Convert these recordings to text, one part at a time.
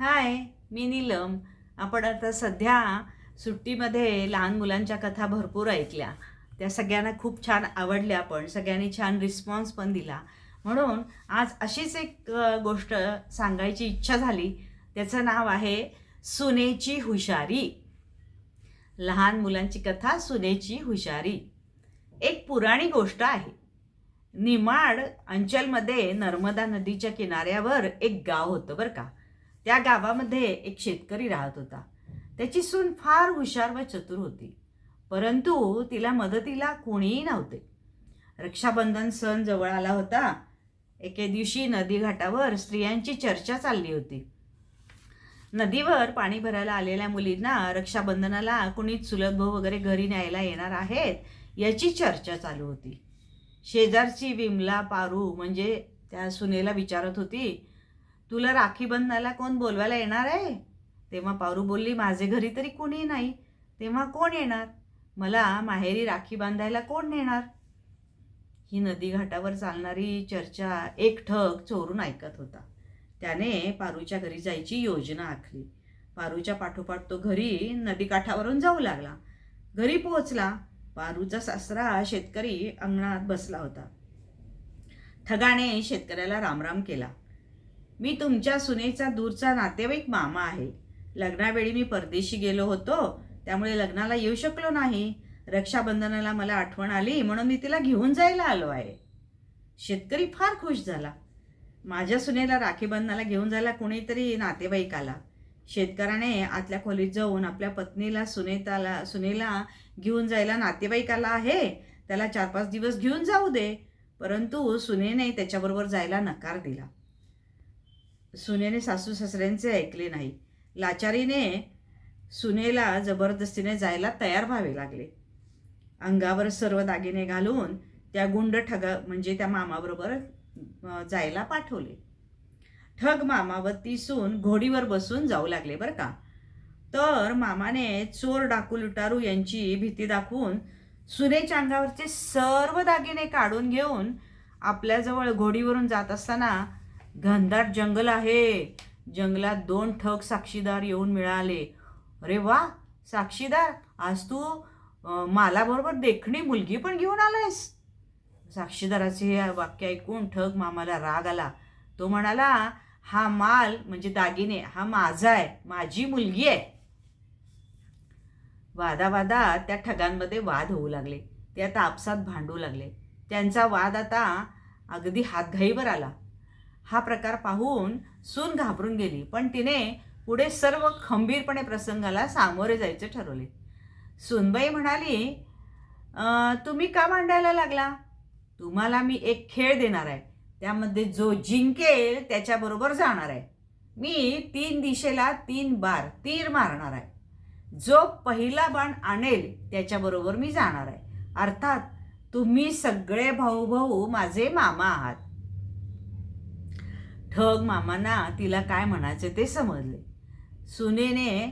हाय मी नीलम. आपण आता सध्या सुट्टीमध्ये लहान मुलांच्या कथा भरपूर ऐकल्या. त्या सगळ्यांना खूप छान आवडल्या पण सगळ्यांनी छान रिस्पॉन्स पण दिला. म्हणून आज अशीच एक गोष्ट सांगायची इच्छा झाली. त्याचं नाव आहे सुनेची हुशारी. लहान मुलांची कथा सुनेची हुशारी. एक पुराणी गोष्ट आहे. निमाड अंचलमध्ये नर्मदा नदीच्या किनाऱ्यावर एक गाव होतं बरं का. त्या गावामध्ये एक शेतकरी राहत होता. त्याची सून फार हुशार व चतुर होती. परंतु तिला मदतीला कोणीही नव्हते. रक्षाबंधन सण जवळ आला होता. एके दिवशी नदीघाटावर स्त्रियांची चर्चा चालली होती. नदीवर पाणी भरायला आलेल्या मुलींना रक्षाबंधनाला कुणी चुलत भाऊ वगैरे घरी न्यायला येणार आहेत याची चर्चा चालू होती. शेजारची विमला पारू म्हणजे त्या सुनेला विचारत होती तुला राखी बंधनाला कोण बोलवायला येणार आहे? तेव्हा पारू बोलली माझे घरी तरी कोणी नाही. तेव्हा कोण येणार? मला माहेरी राखी बांधायला कोण नेणार? ही नदी घाटावर चालणारी चर्चा एक ठग चोरून ऐकत होता. त्याने पारूच्या घरी जायची योजना आखली. पारूच्या पाठोपाठ तो घरी नदीकाठावरून जाऊ लागला. घरी पोहोचला. पारूचा सासरा शेतकरी अंगणात बसला होता. ठगाने शेतकऱ्याला रामराम केला. मी तुमच्या सुनेचा दूरचा नातेवाईक मामा आहे. लग्नावेळी मी परदेशी गेलो होतो. त्यामुळे लग्नाला येऊ शकलो नाही. रक्षाबंधनाला मला आठवण आली म्हणून मी तिला घेऊन जायला आलो आहे. शेतकरी फार खुश झाला. माझ्या सुनेला राखीबंधनाला घेऊन जायला कोणीतरी नातेवाईक आला. शेतकऱ्याने आतल्या खोलीत जाऊन आपल्या पत्नीला सुनेताला सुनेला घेऊन जायला नातेवाईक आला आहे. त्याला चार पाच दिवस घेऊन जाऊ दे. परंतु सुनेने त्याच्याबरोबर जायला नकार दिला. सुनेने सासू सासऱ्यांचे ऐकले नाही. लाचारीने सुनेला जबरदस्तीने जायला तयार व्हावे लागले. अंगावर सर्व दागिने घालून त्या गुंड ठगा म्हणजे त्या मामाबरोबर जायला पाठवले. ठग मामा व ती सून घोडीवर बसून जाऊ लागले बरं का. तर मामाने चोर डाकू लुटारू यांची भीती दाखवून सुनेच्या अंगावरचे सर्व दागिने काढून घेऊन आपल्याजवळ घोडीवरून जात असताना घनदाट जंगल आहे. जंगलात दोन ठग साक्षीदार येऊन मिळाले. अरे वा साक्षीदार आज तू मालाबरोबर देखणी मुलगी पण घेऊन आलायस. साक्षीदाराचे हे वाक्य ऐकून ठग मामाला राग आला. तो म्हणाला हा माल म्हणजे दागिने हा माझा आहे माझी मुलगी आहे. वादावादात त्या ठगांमध्ये वाद होऊ लागले. ते आता आपसात भांडू लागले. त्यांचा वाद आता अगदी हातघाईवर आला. हा प्रकार पाहून सून घाबरून गेली. पण तिने पुढे सर्व खंबीरपणे प्रसंगाला सामोरे जायचे ठरवले. सूनबाई म्हणाली तुम्ही का मांडायला लागला? तुम्हाला मी एक खेळ देणार आहे. त्यामध्ये जो जिंकेल त्याच्याबरोबर जाणार आहे. मी तीन दिशेला तीन बार तीर मारणार आहे. जो पहिला बाण आणेल त्याच्याबरोबर मी जाणार आहे. अर्थात तुम्ही सगळे भाऊ भाऊ माझे मामा आहात. ठग मामांना तिला काय म्हणायचे ते समजले. सुनेने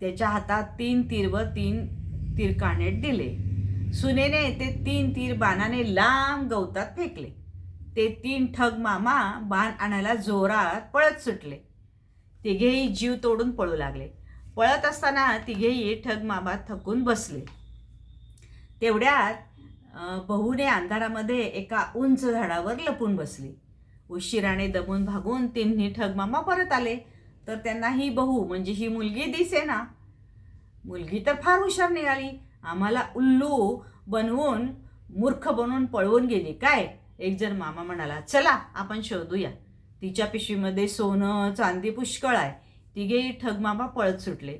त्याच्या हातात तीन तीर व तीन तीरकाणे दिले. सुनेने ते तीन तीर बाणाने लांब गवतात फेकले. ते तीन ठग मामा बाण आणायला जोरात पळत सुटले. तिघेही जीव तोडून पळू लागले. पळत असताना तिघेही ठग मामा थकून बसले. तेवढ्यात बहूने अंधारामध्ये एका उंच झाडावर लपून बसली. उशिराने दमून भागून तिन्ही ठगमामा परत आले. तर त्यांना ही बहू म्हणजे ही मुलगी दिसे ना. मुलगी तर फार हुशार निघाली. आम्हाला उल्लू बनवून मूर्ख बनवून पळवून गेली. काय? एक जण मामा म्हणाला चला आपण शोधूया. तिच्या पिशवीमध्ये सोनं चांदी पुष्कळ आहे. तिघेही ठगमामा पळत सुटले.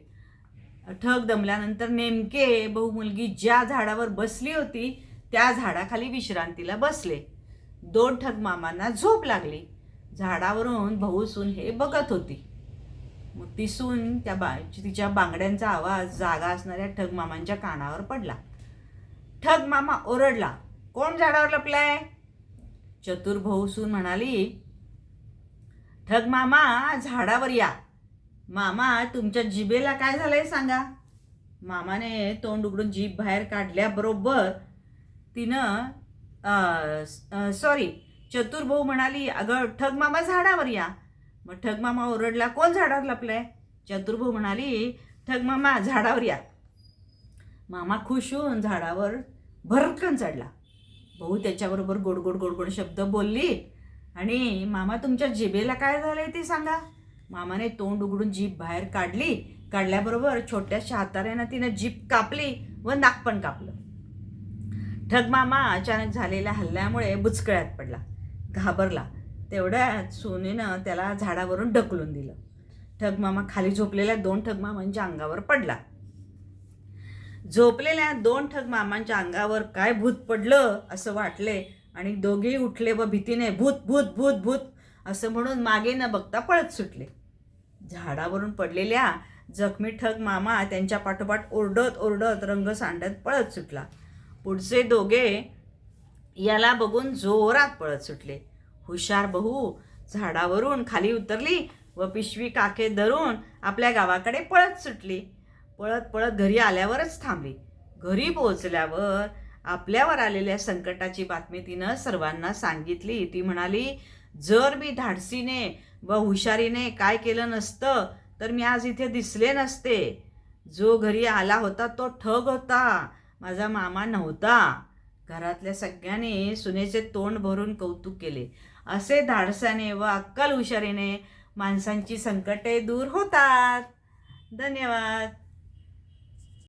ठग दमल्यानंतर नेमके बहु मुलगी ज्या झाडावर बसली होती त्या झाडाखाली विश्रांतीला बसले. दोन ठग मामांना झोप लागली. झाडावरून भाऊ सून हे बघत होती. मग ती सून त्या बा तिच्या बांगड्यांचा आवाज जागा असणाऱ्या ठग मामांच्या कानावर पडला. ठग मामा ओरडला कोण झाडावर लपलाय? चतुर भाऊ सून म्हणाली ठग मामा झाडावर या. मामा तुमच्या जिबेला काय झालंय सांगा. मामाने तोंड उघडून जीभ बाहेर काढल्याबरोबर तिनं सॉरी चतुर्भाऊ म्हणाली अगं ठग मामा झाडावर या. मग ठगमामा ओरडला कोण झाडावर लपलंय? चतुर्भाऊ म्हणाली ठगमामा झाडावर या. मामा खुश होऊन झाडावर भरकन चढला. भाऊ त्याच्याबरोबर गोड गोड गोड गोड शब्द बोलली आणि मामा तुमच्या जिभेला काय झालंय ते सांगा. मामाने तोंड उघडून जीभ बाहेर काढली काढल्याबरोबर छोट्याशा हाताऱ्यानं तिनं जीभ कापली व नाक पण कापलं. ठगमामा अचानक झालेल्या हल्ल्यामुळे बुचकळ्यात पडला. घाबरला. तेवढ्यात सोनीनं त्याला झाडावरून ढकलून दिलं. ठगमामा खाली झोपलेल्या दोन ठगमामांच्या अंगावर पडला. झोपलेल्या दोन ठगमामांच्या अंगावर काय भूत पडलं असं वाटले आणि दोघेही उठले व भीतीने भूत भूत भूत भूत असं म्हणून मागे न बघता पळत सुटले. झाडावरून पडलेल्या जखमी ठग मामा त्यांच्या पाठोपाठ ओरडत ओरडत रंग सांडत पळत सुटला. पुढचे दोघे याला बघून जोरात पळत सुटले. हुशार बहू झाडावरून खाली उतरली व पिशवी काके धरून आपल्या गावाकडे पळत सुटली. पळत पळत घरी आल्यावरच थांबली. घरी पोहोचल्यावर आपल्यावर आलेल्या संकटाची बातमी तिनं सर्वांना सांगितली. ती म्हणाली जर मी धाडसीने व हुशारीने काय केलं नसतं तर मी आज इथे दिसले नसते. जो घरी आला होता तो ठग होता. माझा मामा नव्हता. घरातल्या सगळ्यांनी सुनेचे तोंड भरून कौतुक केले. असे धाडसाने व अक्कल हुशारीने माणसांची संकटे दूर होतात. धन्यवाद.